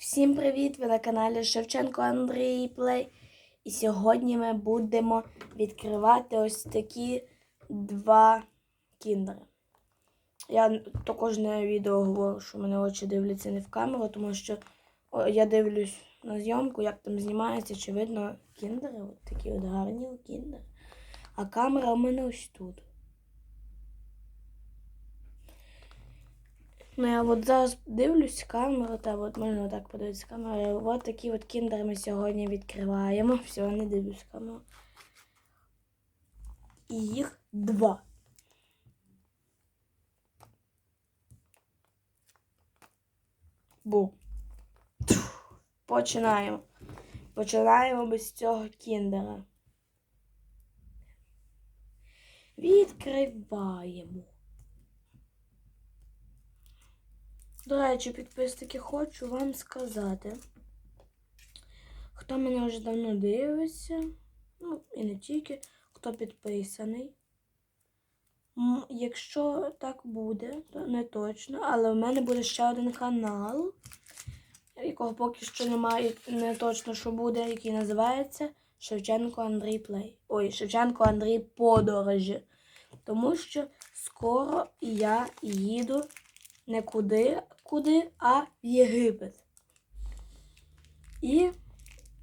Всім привіт! Ви на каналі Шевченко Андрій Плей. І сьогодні ми будемо відкривати ось такі два кіндери. Я то кожне відео говорю, що мене очі дивляться не в камеру, тому що я дивлюсь на зйомку, як там знімається, чи видно кіндери. От такі от гарні кіндери. А камера у мене ось тут. Ну, я от зараз дивлюсь камеру, та от можна так подивитися камеру. От такі от кіндери ми сьогодні відкриваємо. Все, не дивлюсь камеру. І їх два. Бу. Починаємо. Починаємо без цього кіндера. Відкриваємо. До речі, підписники, хочу вам сказати. Хто мене вже давно дивиться, ну і не тільки, хто підписаний. Якщо так буде, то не точно, але в мене буде ще один канал, якого поки що немає, не точно, що буде, який називається Шевченко Андрій Плей. Ой, Шевченко Андрій Подорожі. Тому що скоро я їду не куди, куди, а в Єгипет. І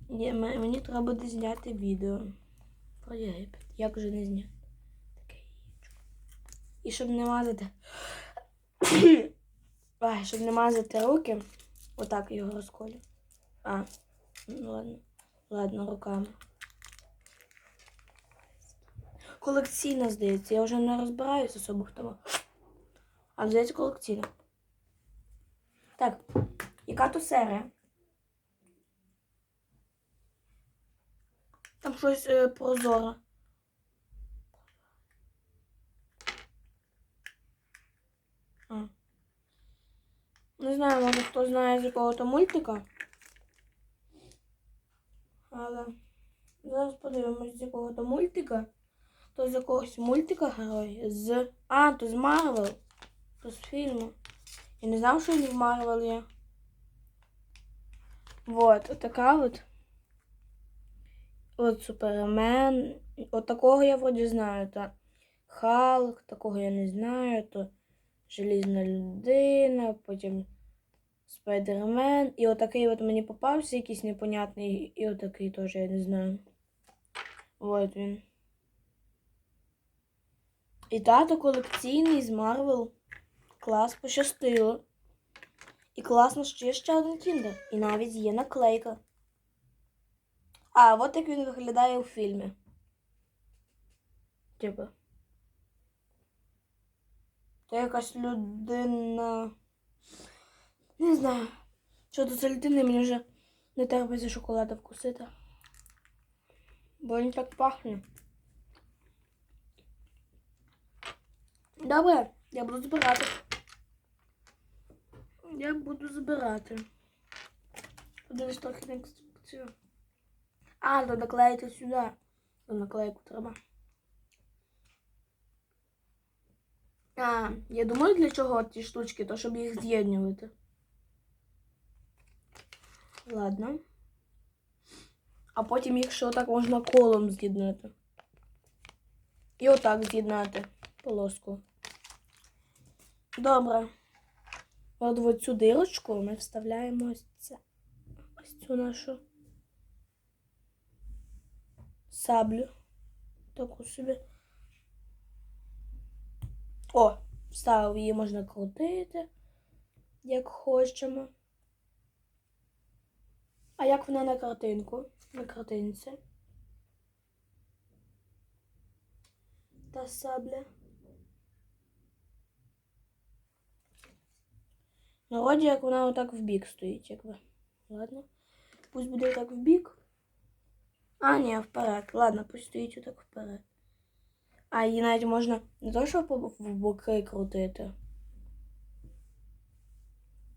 мені треба буде зняти відео про Єгипет. Як же не зняти? І щоб не мазати. Ай, щоб не мазати руки, отак його розколю. А, ну ладно. Ладно, руками. Колекційна, здається, я вже не розбираюсь особо в. А здається колекційна. Так, яка то серія? Там щось е, прозоре. Не знаю, може хто знає з якого то мультика. Але зараз подивимось з якого то мультика. То з якогось мультика герой. З. А, то з Марвел. То з фільму. Я не знав, що він в Марвел є. Вот, отака от. От Супермен. От такого я вроді знаю. Та Халк, такого я не знаю. То Желізна людина, потім Спайдермен. І отакий от мені попався якийсь непонятний. І отакий теж я не знаю. От він. І тато колекційний з Марвел. Клас пощастило. І класно, що є ще один кіндер. І навіть є наклейка. А, от як він виглядає у фільмі. Типа. Це якась людина. Не знаю. Що до це людини мені вже не терпиться шоколада вкусити. Бо він так пахне. Добре, я буду збирати. Я буду збирати. Подивись трохи на інструкцію. А, то наклеїти сюди. То наклейку треба. А, я думаю, для чого ті штучки, то щоб їх з'єднувати. Ладно. А потім їх ще отак можна колом з'єднати. І отак з'єднати полоску. Добре. От в цю дирочку ми вставляємо ось це. Ось цю нашу саблю. Таку собі. О, вставив її можна крутити, як хочемо. А як вона на картинку? На картинці. Та сабля. Ну, вроді як вона отак в бік стоїть, якби. Ладно. Пусть буде так в бік. А, ні, вперед. Ладно, пусть стоїть отак вперед. А її навіть можна не то, що в боки крутити.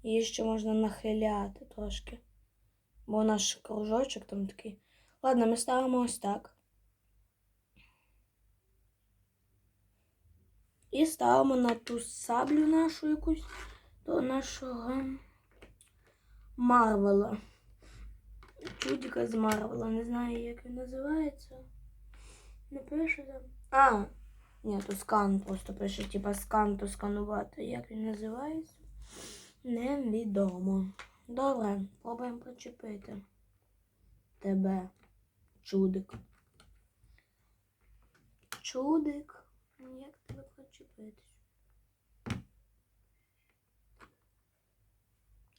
Її ще можна нахиляти трошки. Бо наш кружочок там такий. Ладно, ми ставимо ось так. І ставимо на ту саблю нашу якусь нашого Марвела. Чудика з Марвела. Не знаю, як він називається. Не пише там. А, ні, то скан просто пише, типа скан, то сканувати. Як він називається? Невідомо. Добре, пробуємо причепити. Тебе. Чудик. Чудик. Як тебе причепити?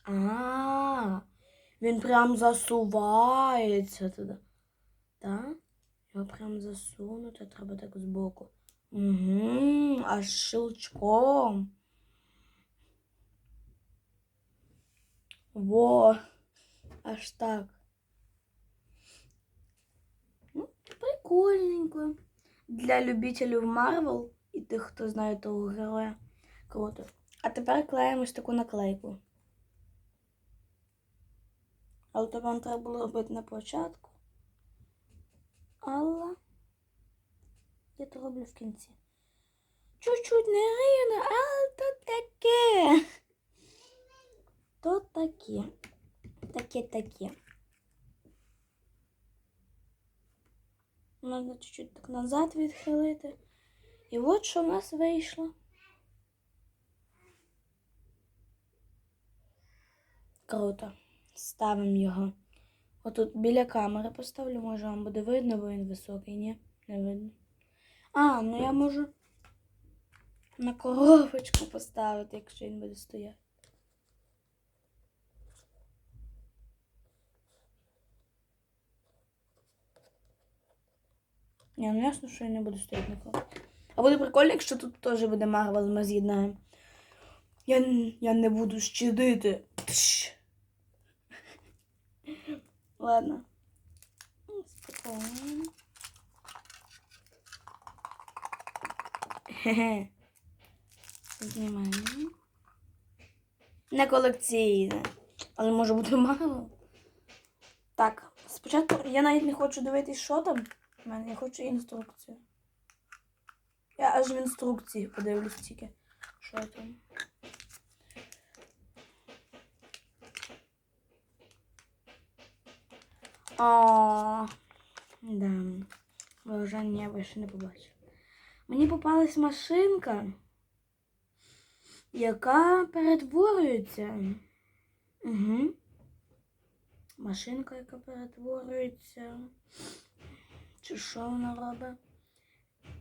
А, він прям засувається туди. Так? Його прям засунути треба так збоку. Угу, аж щелчком. Во, аж так. Ну, прикольненько. Для любителів Марвел і тих, хто знає того героя. Круто. А тепер клеїмо ось таку наклейку. Але то вам треба було робити на початку. Але я то роблю в кінці. Чуть-чуть не рівно, але то таке. То таке. Таке-таке. Надо чуть-чуть так назад відхилити. І от що в нас вийшло. Круто. Ставимо його. Отут біля камери поставлю, може вам буде видно, бо він високий, ні? Не видно. А, ну я можу на коробочку поставити, якщо він буде стояти. Ні, ну ясно, що я не буду стояти на коробці. А буде прикольно, якщо тут теж буде Марвел, ми з'єднаємо. Я, я не буду щадити. Тш. Ладно. Спокійно. Хе-хе. Знімаємо. Не колекційне. Але може бути мало. Так, спочатку я навіть не хочу дивитись, що там. У мене я хочу інструкцію. Я аж в інструкції подивлюсь тільки. Що там. О, да. Враження я більше не побачив. Мені попалась машинка, яка перетворюється. Угу. Машинка, яка перетворюється. Чи що вона робить?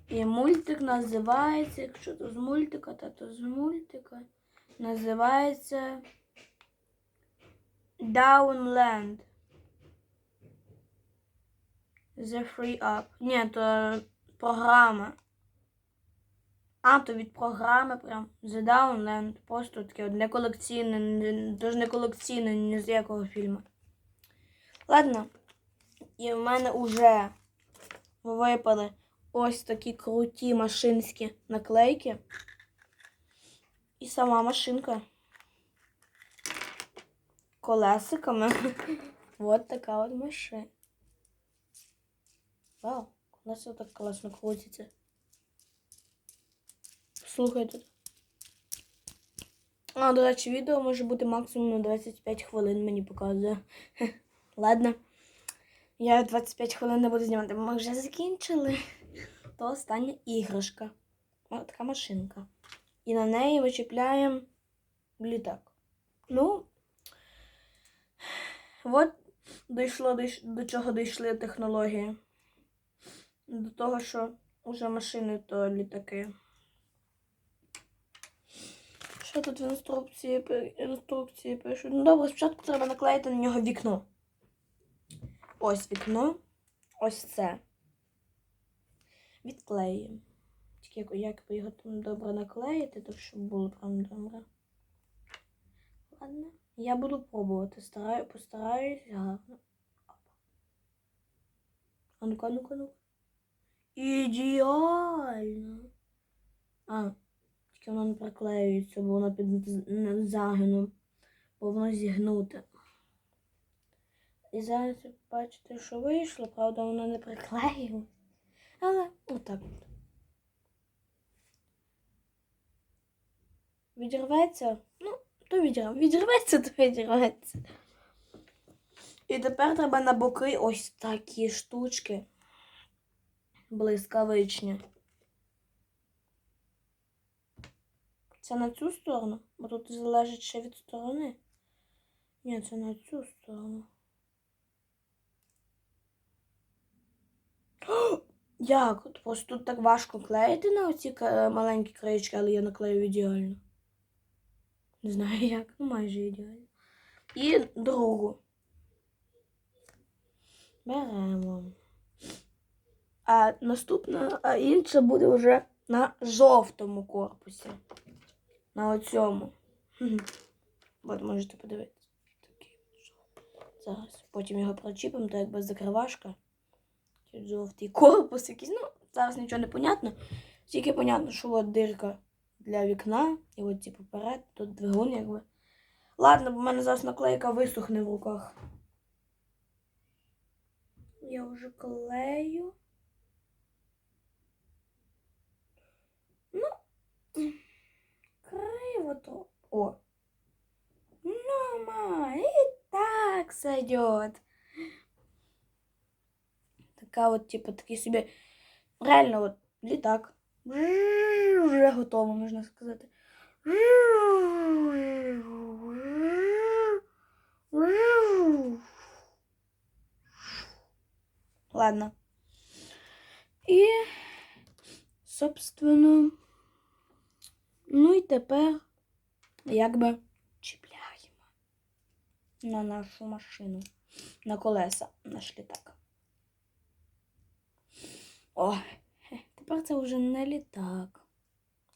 І мультик називається, якщо то з мультика, то, то з мультика. Називається Downland. The Free Up. Ні, то програма. А, то від програми прям The Downland. Просто таке не колекційне, не- тож не колекційне ні з якого фільму. Ладно. І в мене вже випали ось такі круті машинські наклейки. І сама машинка. Колесиками. Вот така от машина. Вау, колеса так класно крутиться. Слухайте. А, до речі, відео може бути максимум на 25 хвилин, мені показує. Ладно. Я 25 хвилин не буду знімати. Ми вже закінчили. То остання іграшка. Ось така машинка. І на неї вичіпляємо літак. Ну, от дійшло до чого дійшли технології. До того, що вже машини то літаки. Що тут в інструкції, інструкції пишуть? Ну добре, спочатку треба наклеїти на нього вікно. Ось вікно. Ось це. Відклеїмо. Тільки як, би його там добре наклеїти, так щоб було прям добре. Ладно. Я буду пробувати. Стараю, постараюсь гарно. А ну-ка, ну-ка, ну. Ідеально. А, тільки воно не приклеюється, бо воно під загином. Бо воно зігнуте. І зараз ви бачите, що вийшло, правда, воно не приклеїло. Але отак. от. Відірветься? Ну, то відірветься. Відірветься, то відірветься. І тепер треба на боки ось такі штучки. Блискавичні. Це на цю сторону? Бо тут залежить ще від сторони. Ні, це на цю сторону. О, Як? Просто тут так важко клеїти на оці маленькі краєчки, але я наклею ідеально. Не знаю як, ну майже ідеально. І другу. Беремо. А наступна, а інша буде вже на жовтому корпусі. На оцьому. От можете подивитися. Зараз. Потім його прочіпимо, то якби закривашка. Жовтий корпус якийсь. Ну, зараз нічого не понятно. Тільки понятно, що от дирка для вікна. І от типу перед, тут двигун якби. Ладно, бо в мене зараз наклейка висохне в руках. Я вже клею. Ну, то. О. Ну, ма, и так сойдет. Така от, типу, такий собі. Реально, от, літак. Вже готово, можна сказати. Ладно. І, собственно, ну і тепер якби чіпляємо на нашу машину, на колеса наш літак. О, тепер це вже не літак.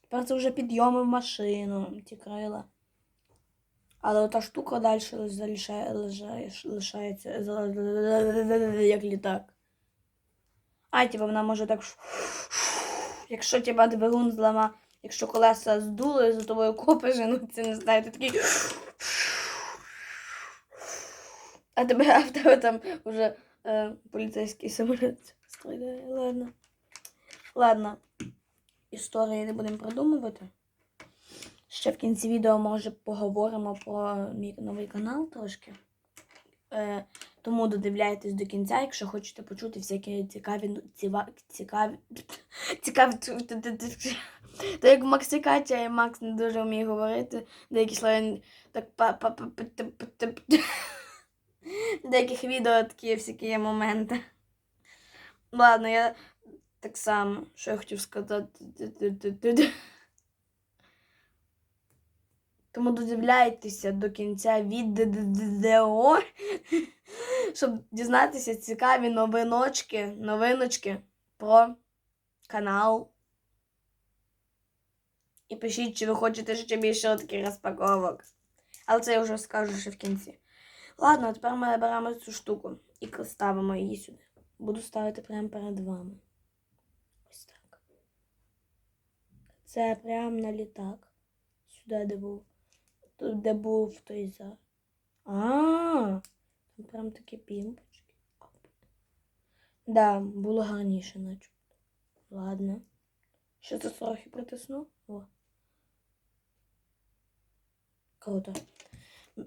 Тепер це вже підйоми в машину, ті крила. Але ота штука далі залишає, лишається як літак. А, типа вона може так. Якщо тебе двигун злама, якщо колеса здули, за тобою копиш, ну це не знаю, ти такий. А тебе а там вже е, поліцейський самоліт стріляє. Ладно. Ладно. Історії не будемо продумувати. Ще в кінці відео, може, поговоримо про мій новий канал трошки. Е, тому додивляйтесь до кінця, якщо хочете почути всякі цікаві, ціва, цікаві, цікаві, то як Максі Катя, і Макс не дуже вміє говорити, деякі слова так па та- та- деяких відео такі всякі є моменти. Ладно, я так само, що я хотів сказати. Тому додивляйтеся до кінця відео, щоб дізнатися цікаві новиночки, новиночки про канал. І пишіть, чи ви хочете ще більше таких розпаковок. Але це я вже скажу ще в кінці. Ладно, тепер ми беремо цю штуку і ставимо її сюди. Буду ставити прямо перед вами. Ось так. Це прямо на літак. Сюди, де був. Тут, де був той за. А, там прям такі пімпочки. Да, було гарніше, начебто. Ладно. Ще це трохи притисну. О. Круто.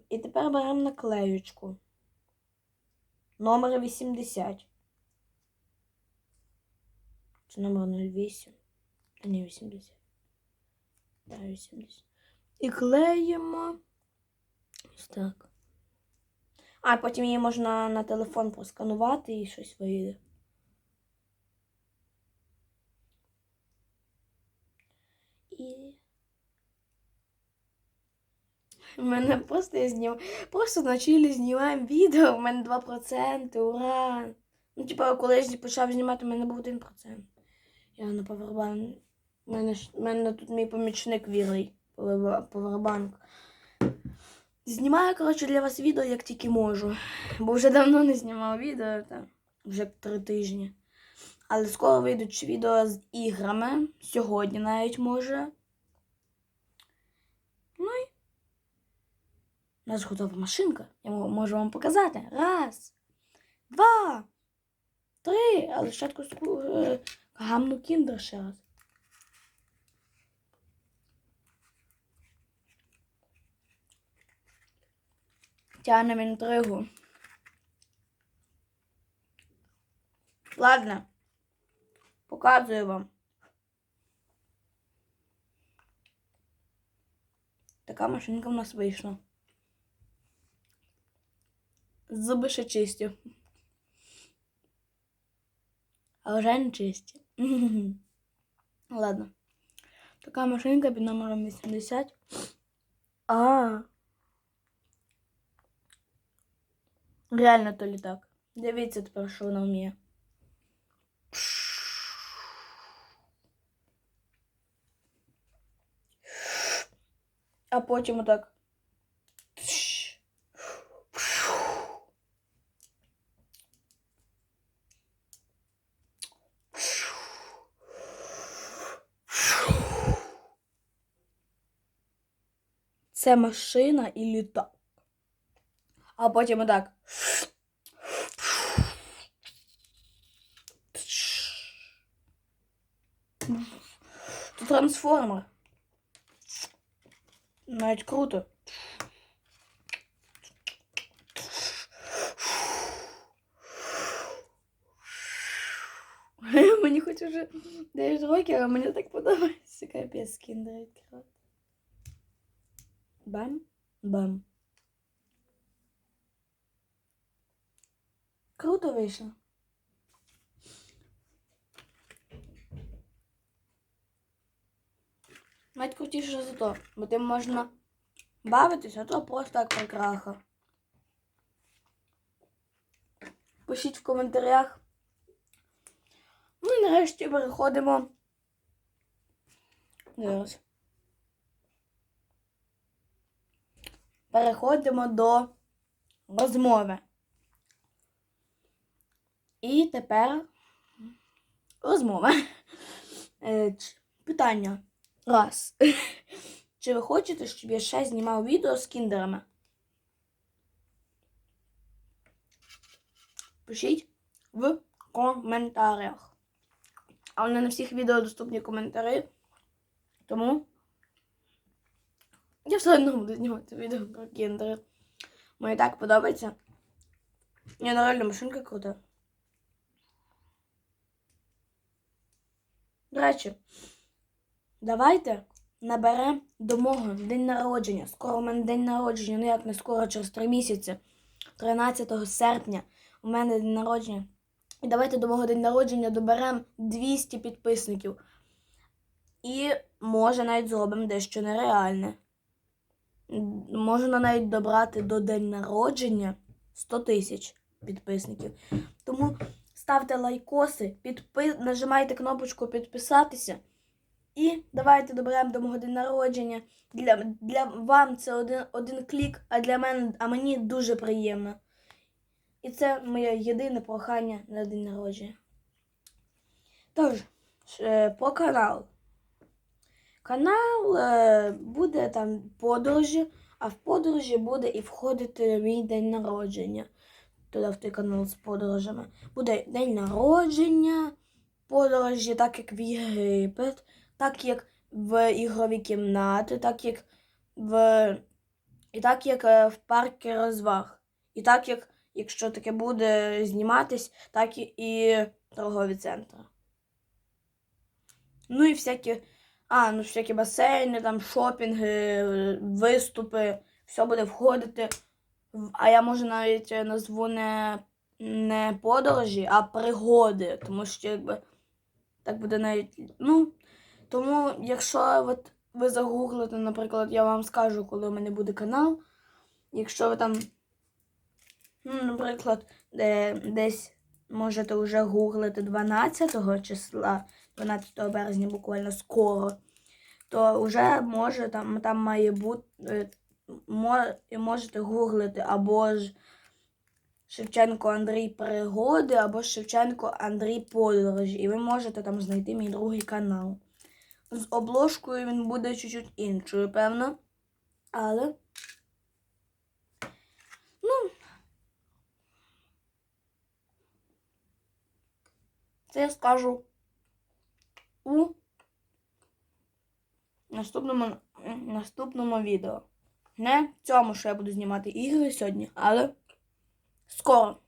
І тепер беремо наклеючку. Номер 80. Це номер 08. Та ні, 80. Так, 80. І клеїмо. Ось так. А потім її можна на телефон просканувати і щось вийде. І. У мене просто я знім... Просто вначалі знімаємо відео, у мене 2%, ура! Ну, типа, коли я почав знімати, у мене був 1%. Я на повербан. У мене, мене тут мій помічник вірний повербанк. Знімаю, коротше, для вас відео, як тільки можу. Бо вже давно не знімав відео, та вже три тижні. Але скоро вийдуть відео з іграми. Сьогодні навіть може. Ну і у нас готова машинка. Я можу вам показати. Раз, два, три. Але спочатку е, гамну кіндер ще раз. Тягнемо інтригу. Ладно. Показую вам. Така машинка в нас вийшла. Зуби ще чисті. А вже не чисті. Ладно. Така машинка під номером 80. А. Реально то літак. Дивіться тепер, що вона вміє. А потім отак. Це машина і літак. А потім отак. Тут трансформер. Навіть круто. Мені хоч уже 9 років, а мені так подобається. Капець скіндер відкривати. Бам, бам. Круто вийшло. Навіть крутіше за то, бо тим можна бавитися, а то просто так прикраха. Пишіть в коментарях. Ну і нарешті переходимо. Зараз. Переходимо до розмови. І тепер розмова. Е, Питання. Раз. Чи ви хочете, щоб я ще знімав відео з кіндерами? Пишіть в коментарях. А не на всіх відео доступні коментарі. Тому я все одно буду знімати відео про кіндери. Мені так подобається. Ні, ну реально машинка крута. До речі, давайте наберемо до мого день народження. Скоро у мене день народження, ну як не скоро, через 3 місяці. 13 серпня у мене день народження. І давайте до мого день народження доберемо 200 підписників. І може навіть зробимо дещо нереальне. Можна навіть добрати до день народження 100 тисяч підписників. Тому ставте лайкоси, підпи... нажимайте кнопочку підписатися. І давайте доберемо до мого день народження. Для, для вам це один, один клік, а для мене, а мені дуже приємно. І це моє єдине прохання на день народження. Тож, е, по каналу. Канал е, буде там подорожі, а в подорожі буде і входити мій день народження. Туди в той канал з подорожами. Буде день народження, подорожі, так як в Єгипет, так як в ігрові кімнати, так як в. І так як е, в парки розваг. І так як, якщо таке буде зніматись, так і, торгові центри. Ну і всякі. А, ну всякі басейни, там шопінги, е, виступи, все буде входити. А я може навіть е, назву не, не подорожі, а пригоди. Тому що якби так буде навіть. Ну, тому, якщо от ви загуглите, наприклад, я вам скажу, коли у мене буде канал. Якщо ви там, ну, наприклад, де, десь можете вже гуглити 12 числа, 12 березня, буквально скоро, то вже може там, там має бути, е, можете гуглити або ж Шевченко Андрій Пригоди, або Шевченко Андрій Подорожі. І ви можете там знайти мій другий канал. З обложкою він буде чуть-чуть іншою, певно. Але. Ну. Це я скажу у наступному, наступному відео не в цьому, що я буду знімати ігри сьогодні, але скоро.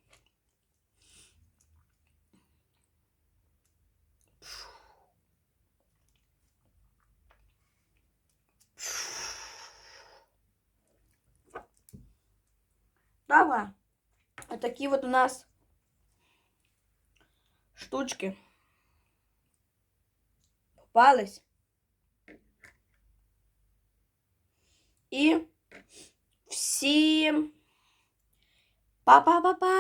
Добре. Такі от у нас штучки попались. І Всім па-па-па-па!